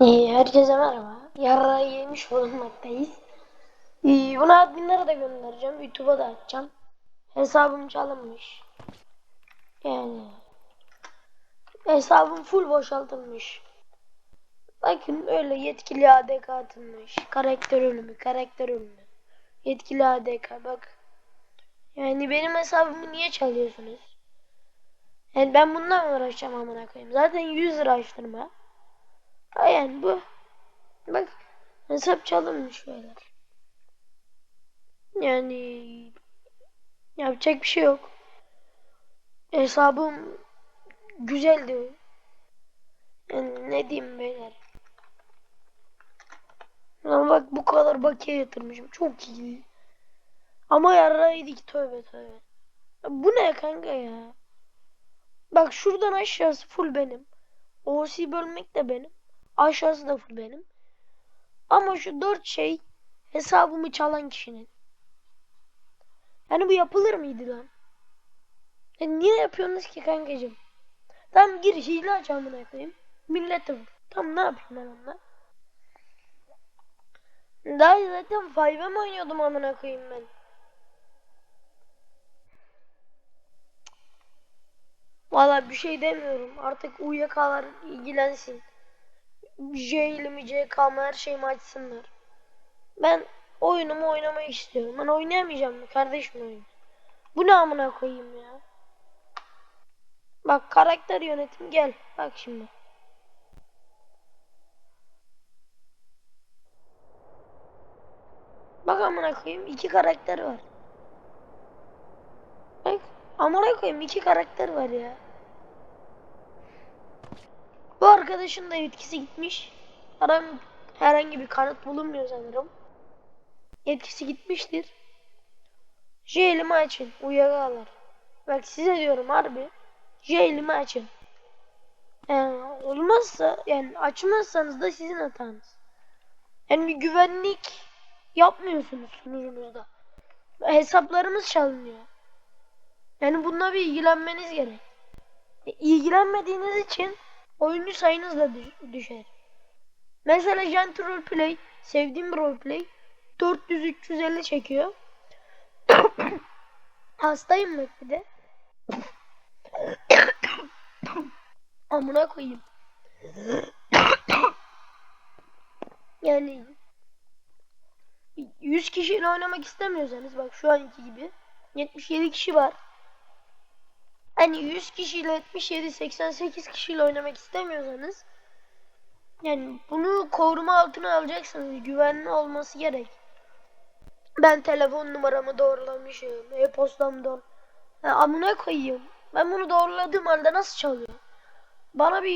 İyi, herkese merhaba. Yarra yemiş bulunmaktayız. İyi, bunu adminlere de göndereceğim. YouTube'a da atacağım. Hesabım çalınmış. Yani hesabım full boşaltılmış. Bakın öyle yetkili ADK atılmış. Karakter ölümü, karakter ölümü. Yetkili ADK bak. Yani benim hesabımı niye çalıyorsunuz? Yani ben bundan mı uğraşacağım amına koyayım? Zaten 100 lira açtırma. Yani bu. Bak hesap çalınmış beyler. Yani yapacak bir şey yok. Hesabım güzeldi. Yani ne diyeyim beyler. Ama bak bu kadar bakiye yatırmışım. Çok iyi. Ama yarraydık tövbe tövbe. Bu ne kanka ya? Bak şuradan aşağısı full benim. OC bölmek de benim. Aşağısı da full benim. Ama şu dört şey hesabımı çalan kişinin. Yani bu yapılır mıydı lan? Ya niye yapıyorsunuz ki kankacığım? Tam gir hile aç amına koyayım. Millete vur. Tam ne yapayım ben onunla? Daha zaten 5'e mi oynuyordum amına koyayım ben? Valla bir şey demiyorum. Artık UYK'lar ilgilensin. J ile mi CK mı her şeyimi açsınlar. Ben oyunumu oynamak istiyorum. Ben oynayamayacağım mı kardeşim oyunu? Bu ne amına koyayım ya? Bak karakter yönetim gel. Bak şimdi. Bak amına koyayım iki karakter var. Bak amına koyayım iki karakter var ya. Bu arkadaşın da yetkisi gitmiş. Herhangi, herhangi bir kanıt bulunmuyor sanırım. Yetkisi gitmiştir. J elimi açın. Uyarılar. Bak size diyorum harbi. J elimi açın. Yani olmazsa yani açmazsanız da sizin hatanız. Yani bir güvenlik yapmıyorsunuz sunucunuzda. Hesaplarımız çalınıyor. Yani bununla bir ilgilenmeniz gerek. E, ilgilenmediğiniz için oyuncu sayınız da düşer. Mesela Gent Roleplay, sevdiğim bir roleplay 400-350 çekiyor. Hastayım bak bir de. Amına koyayım. yani 100 kişiyle oynamak istemiyorsanız bak şu anki gibi 77 kişi var. Hani 100 kişiyle 77 88 kişiyle oynamak istemiyorsanız yani bunu koruma altına alacaksınız. Güvenli olması gerek. Ben telefon numaramı doğrulamışım. Doğru. Ya amına koyayım. Ben bunu doğruladığım halde nasıl çalıyor? Bana bir